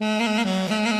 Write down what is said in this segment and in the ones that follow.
Müzik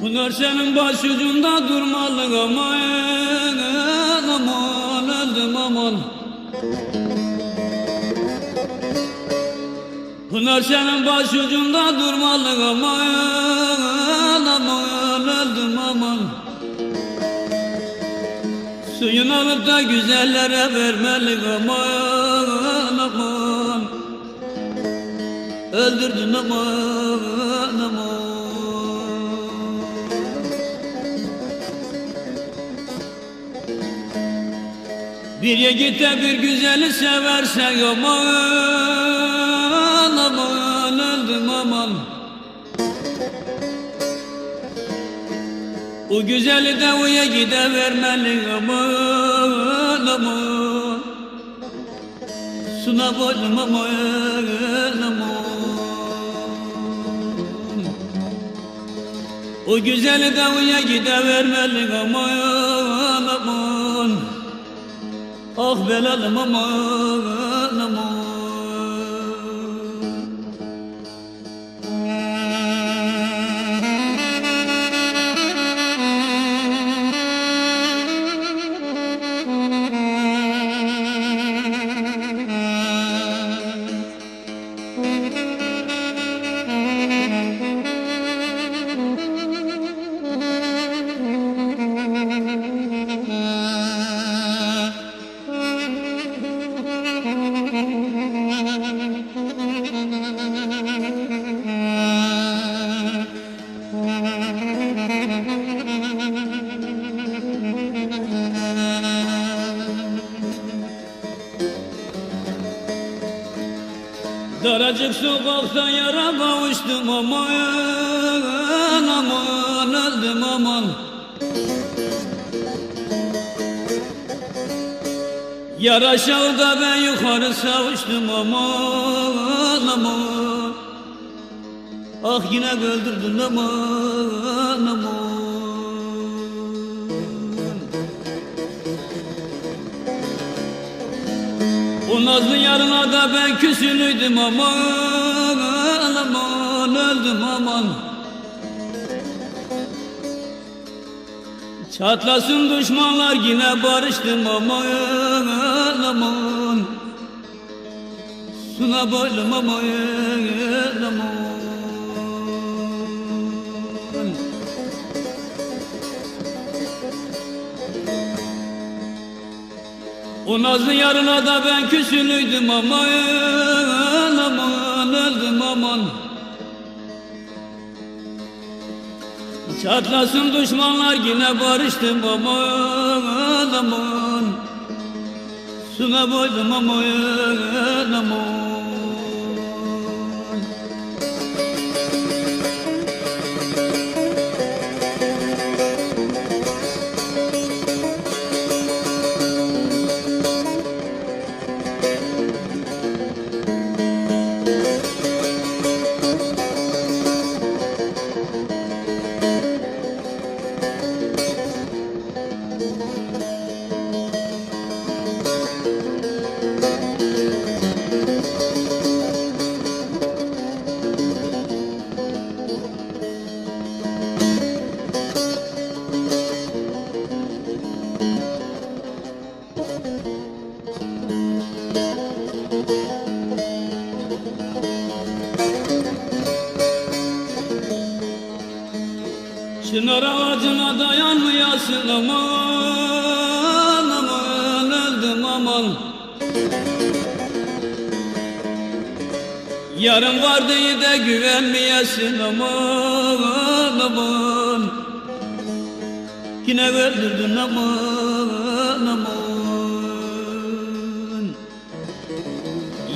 Pınar senin başucunda durmalı aman aman öldüm aman. Pınar senin başucunda durmalı aman aman öldüm aman. Suyun alıp da güzellere vermeli aman aman. Öldürdün aman aman Bir yiğite bir güzeli seversen aman aman öldüm aman. O güzeli de uya gide vermeli aman aman. Suna boylum aman aman. O güzeli de uya gide vermeli aman Ah belalım aman Daracık sokakta yara kavuştum aman aman öldüm aman. Yar aşağıda ben yukarı savuştum aman aman. Ah yine öldürdün aman aman O nazlı yarına da ben küsülüydüm aman aman öldüm aman. Çatlasın düşmanlar yine barıştım aman aman. Suna boylum aman aman O nazlı yarına da ben küsülüydüm aman aman öldüm aman. Çatlasın düşmanlar yine barıştım aman aman. Suna boydum aman aman Çınar ağacına dayanmayasın aman aman Yarın var diye de güvenmeyesin aman aman. Yine öldürdün aman aman.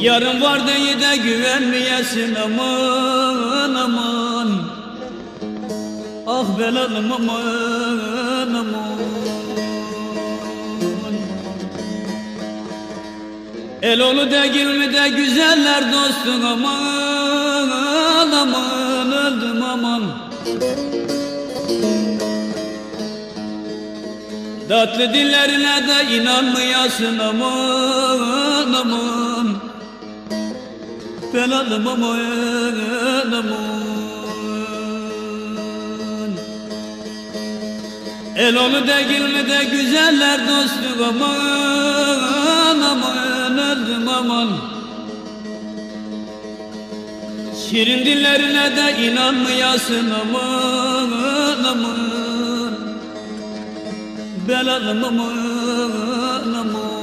Yarın var diye de güvenmeyesin aman aman Ah belalım aman aman El oğlu değil mi de güzeller dostum aman aman öldüm aman. Tatlı dillerine de inanmayasın aman aman. Belalım aman aman El oğlu değil mi de güzeller dostum aman aman öldüm aman. Şirin dillerine de inanmayasın aman aman. Belalım aman aman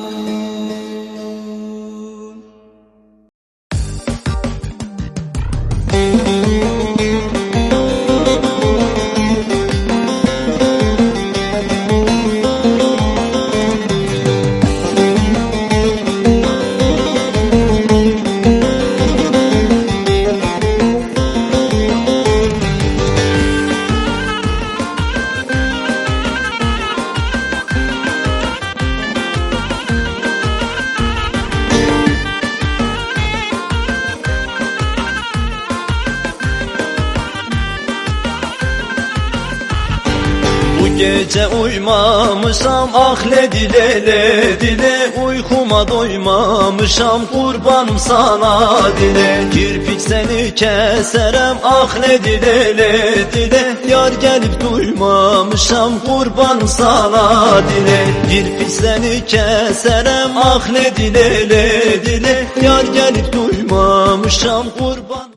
gece uymamışam ah ne dile le dile. Uykuma doymamışam kurbanım sana dile. Kirpik seni keserem ah ne dile le dile. Yar gelip duymamışam kurbanım sana dile. Kirpik seni keserem ah ne dile le dile. Yar gelip duymamışam kurban